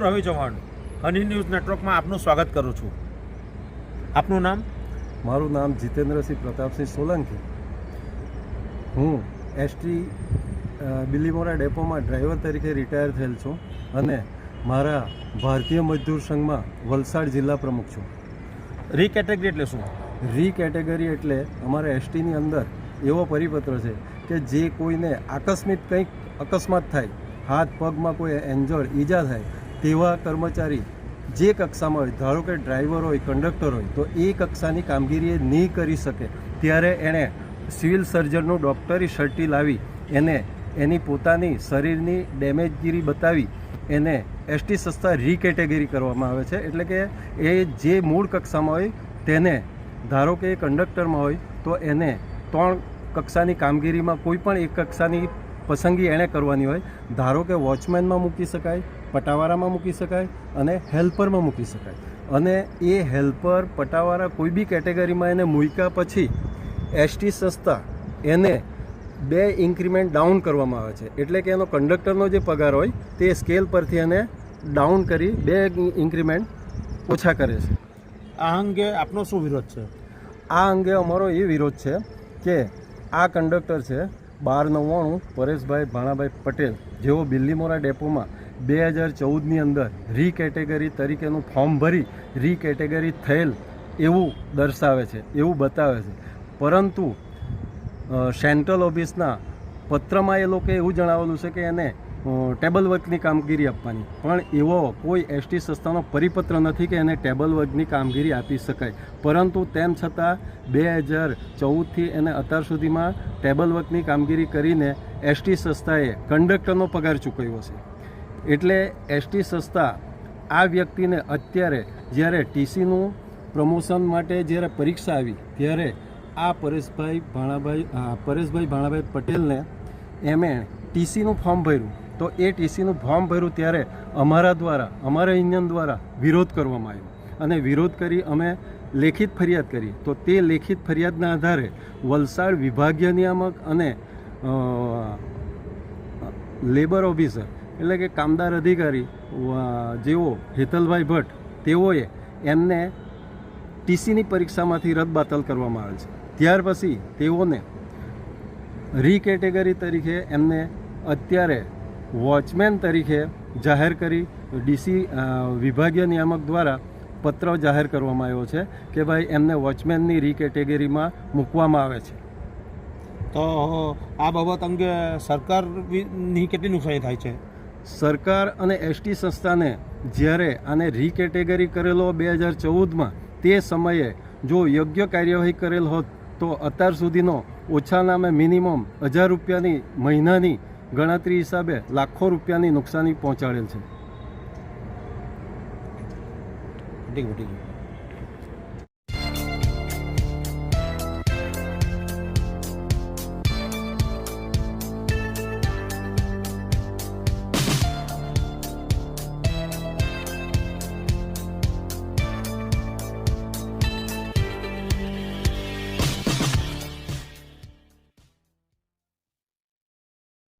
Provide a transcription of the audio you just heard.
હું રવિ ચૌહાણ હની ન્યૂઝ નેટવર્કમાં આપનું સ્વાગત કરું છું. આપનું નામ? મારું નામ જીતેન્દ્રસિંહ પ્રતાપસિંહ સોલંકી. હું એસટી બિલીમોરા ડેપોમાં ડ્રાઈવર તરીકે રિટાયર થયેલ છું અને મારા ભારતીય મજદૂર સંઘમાં વલસાડ જિલ્લા પ્રમુખ છું. રી કેટેગરી એટલે શું? રી કેટેગરી એટલે અમારા એસટીની અંદર એવો પરિપત્ર છે કે જે કોઈને આકસ્મિક કંઈક અકસ્માત થાય હાથ પગમાં કોઈ એન્જોર ઈજા થાય તેવા કર્મચારી જે કક્ષામાં હોય, ધારો કે ડ્રાઈવર હોય, કંડક્ટર હોય, તો એ કક્ષાની કામગીરી એ નહીં કરી શકે. ત્યારે એણે સિવિલ સર્જનનું ડૉક્ટરી સર્ટી લાવી, એને એની પોતાની શરીરની ડેમેજગીરી બતાવી, એને એસટી સંસ્થા રીકેટેગરી કરવામાં આવે છે. એટલે કે એ જે મૂળ કક્ષામાં હોય, તેને ધારો કે એ કંડક્ટરમાં હોય, તો એને ત્રણ કક્ષાની કામગીરીમાં કોઈ પણ એક કક્ષાની પસંદગી એણે કરવાની હોય ધારો કે વોચમેનમાં મૂકી શકાય પટાવાળામાં મૂકી શકાય અને હેલ્પરમાં મૂકી શકાય. અને એ હેલ્પર પટાવાળા કોઈ બી કેટેગરીમાં એને મૂક્યા પછી એસટી સંસ્થા એને બે ઇન્ક્રીમેન્ટ ડાઉન કરવામાં આવે છે. એટલે કે એનો કંડક્ટરનો જે પગાર હોય તે સ્કેલ પરથી એને ડાઉન કરી બે ઇન્ક્રીમેન્ટ ઓછા કરે છે. આ અંગે આપનો શું વિરોધ છે? આ અંગે અમારો એ વિરોધ છે કે આ કંડક્ટર છે બાર નવ્વાણું પરેશભાઈ ભાણાભાઈ પટેલ જેઓ બિલ્લીમોરા ડેપોમાં બે હજાર ચૌદની અંદર રી કેટેગરી તરીકેનું ફોર્મ ભરી રી કેટેગરી થયેલ એવું દર્શાવે છે, એવું બતાવે છે. પરંતુ સેન્ટ્રલ ઓફિસના પત્રમાં એ લોકોએ એવું જણાવેલું છે કે એને ટેબલ વર્કની કામગીરી આપવાની. પણ એવો કોઈ એસટી સંસ્થાનો પરિપત્ર નથી કે એને ટેબલ વર્કની કામગીરી આપી શકાય. પરંતુ તેમ છતાં બે હજાર ચૌદથી એને અત્યાર સુધીમાં ટેબલ વર્કની કામગીરી કરીને એસટી સંસ્થાએ કંડક્ટરનો પગાર ચૂકવ્યો છે. એટલે એસટી સંસ્થા આ વ્યક્તિને અત્યારે જ્યારે ટીસીનું પ્રમોશન માટે જ્યારે પરીક્ષા આવી, ત્યારે આ પરેશભાઈ ભાણાભાઈ પરેશભાઈ ભાણાભાઈ પટેલને એમણે ટીસીનું ફોર્મ ભર્યું. તો એ ટીસીનું ફોર્મ ભર્યું ત્યારે અમારા દ્વારા, અમારા યુનિયન દ્વારા વિરોધ કરવામાં આવ્યો. અને વિરોધ કરી અમે લેખિત ફરિયાદ કરી. તો તે લેખિત ફરિયાદના આધારે વલસાડ વિભાગીય નિયામક અને લેબર ઓફિસર એટલે કે કામદાર અધિકારી જેઓ હેતલભાઈ ભટ્ટ, તેઓએ એમને ટીસીની પરીક્ષામાંથી રદબાતલ કરવામાં આવે છે. ત્યાર પછી તેઓને રી કેટેગરી તરીકે એમને અત્યારે વોચમેન તરીકે જાહેર કરી ડીસી વિભાગીય નિયામક દ્વારા પત્ર જાહેર કરવામાં આવ્યો છે કે ભાઈ એમને વોચમેનની રી કેટેગરીમાં મૂકવામાં આવે છે. તો આ બાબત અંગે સરકારની કેટલી નુકસાની થાય છે? સરકાર અને એસટી સંસ્થાને જ્યારે આને રીકેટેગરી કરેલો બે હજાર ચૌદમાં તે સમયે જો યોગ્ય કાર્યવાહી કરેલ હોત તો અત્યાર સુધીનો ઓછા નામે મિનિમમ હજાર રૂપિયાની મહિનાની ગણતરી હિસાબે લાખો રૂપિયાની નુકસાની પહોંચાડેલ છે.